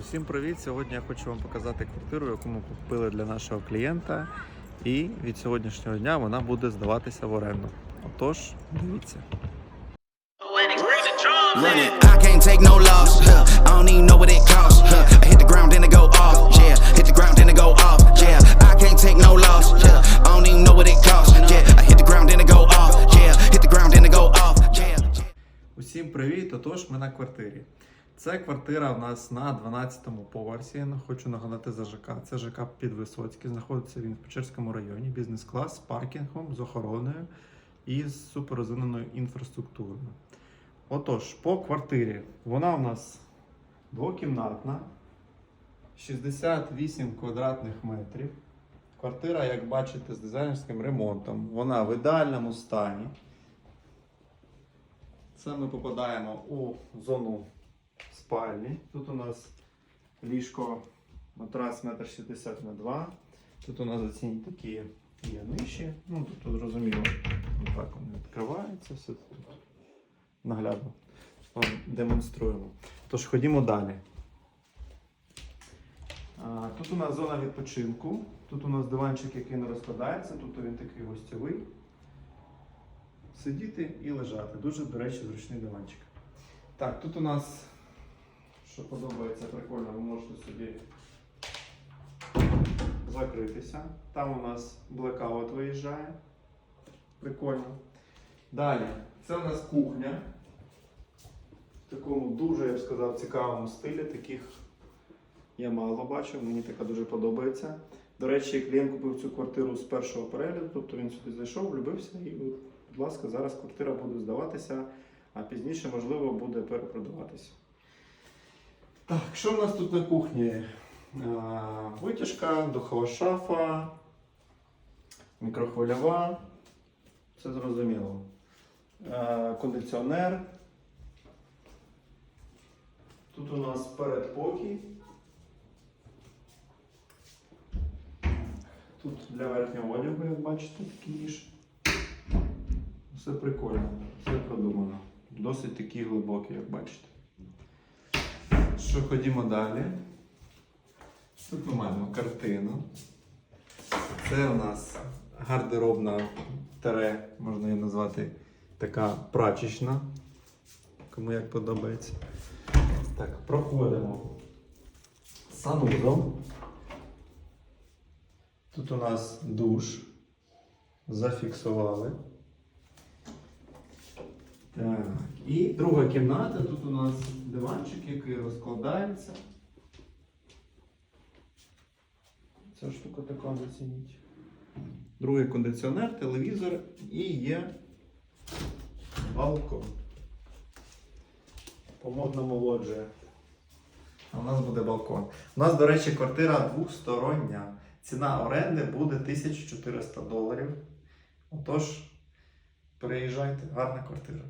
Усім привіт! Сьогодні я хочу вам показати квартиру, яку ми купили для нашого клієнта. І від сьогоднішнього дня вона буде здаватися в оренду. Отож, дивіться. Усім привіт! Отож, ми на квартирі. Це квартира в нас на 12-му поверсі. Хочу нагадати за ЖК. Це ЖК Підвисоцький. Знаходиться він в Печерському районі. Бізнес-клас з паркінгом, з охороною і з суперрозвиненою інфраструктурою. Отож, по квартирі. Вона у нас двокімнатна, 68 квадратних метрів. Квартира, як бачите, з дизайнерським ремонтом. Вона в ідеальному стані. Це ми попадаємо у зону спальні. Тут у нас ліжко матрас 1,60 на 2 Тут у нас оцінь такі є нижчі. Ну тут, зрозуміло, так вони відкриваються, все тут наглядно вам демонструємо. Тож ходімо далі. А, Тут у нас зона відпочинку. Тут у нас диванчик, який не розкладається, тут він такий гостьовий. Сидіти і лежати. Дуже, до речі, зручний диванчик. Так, тут у нас, що подобається, прикольно, ви можете собі закритися. Там у нас блекаут виїжджає. Прикольно. Далі, це у нас кухня. В такому дуже, я б сказав, цікавому стилі. Таких я мало бачив, мені така дуже подобається. До речі, клієнт купив цю квартиру з першого перегляду, тобто він сюди зайшов, влюбився і, будь ласка, зараз квартира буде здаватися, а пізніше, можливо, буде перепродаватися. Так, що в нас тут на кухні? Витяжка, духова шафа, мікрохвильова. Все зрозуміло. Кондиціонер. Тут у нас передпокій. Тут для верхнього одягу, як бачите, такий ніж. Все прикольно, все продумано. Досить такий глибокий, як бачите. Що ходімо далі. Тут ми маємо картину. Це у нас гардеробна тере, можна її назвати така прачечна. Кому як подобається. Так, проходимо санузел. Тут у нас душ. Зафіксували. Так. І друга кімната. Тут у нас диванчик, який розкладається. Ця штука така зацініть. Другий кондиціонер, телевізор і є балкон. По модному лоджія. А у нас буде балкон. У нас, до речі, квартира двостороння. Ціна оренди буде 1400 доларів. Отож, переїжджайте, гарна квартира.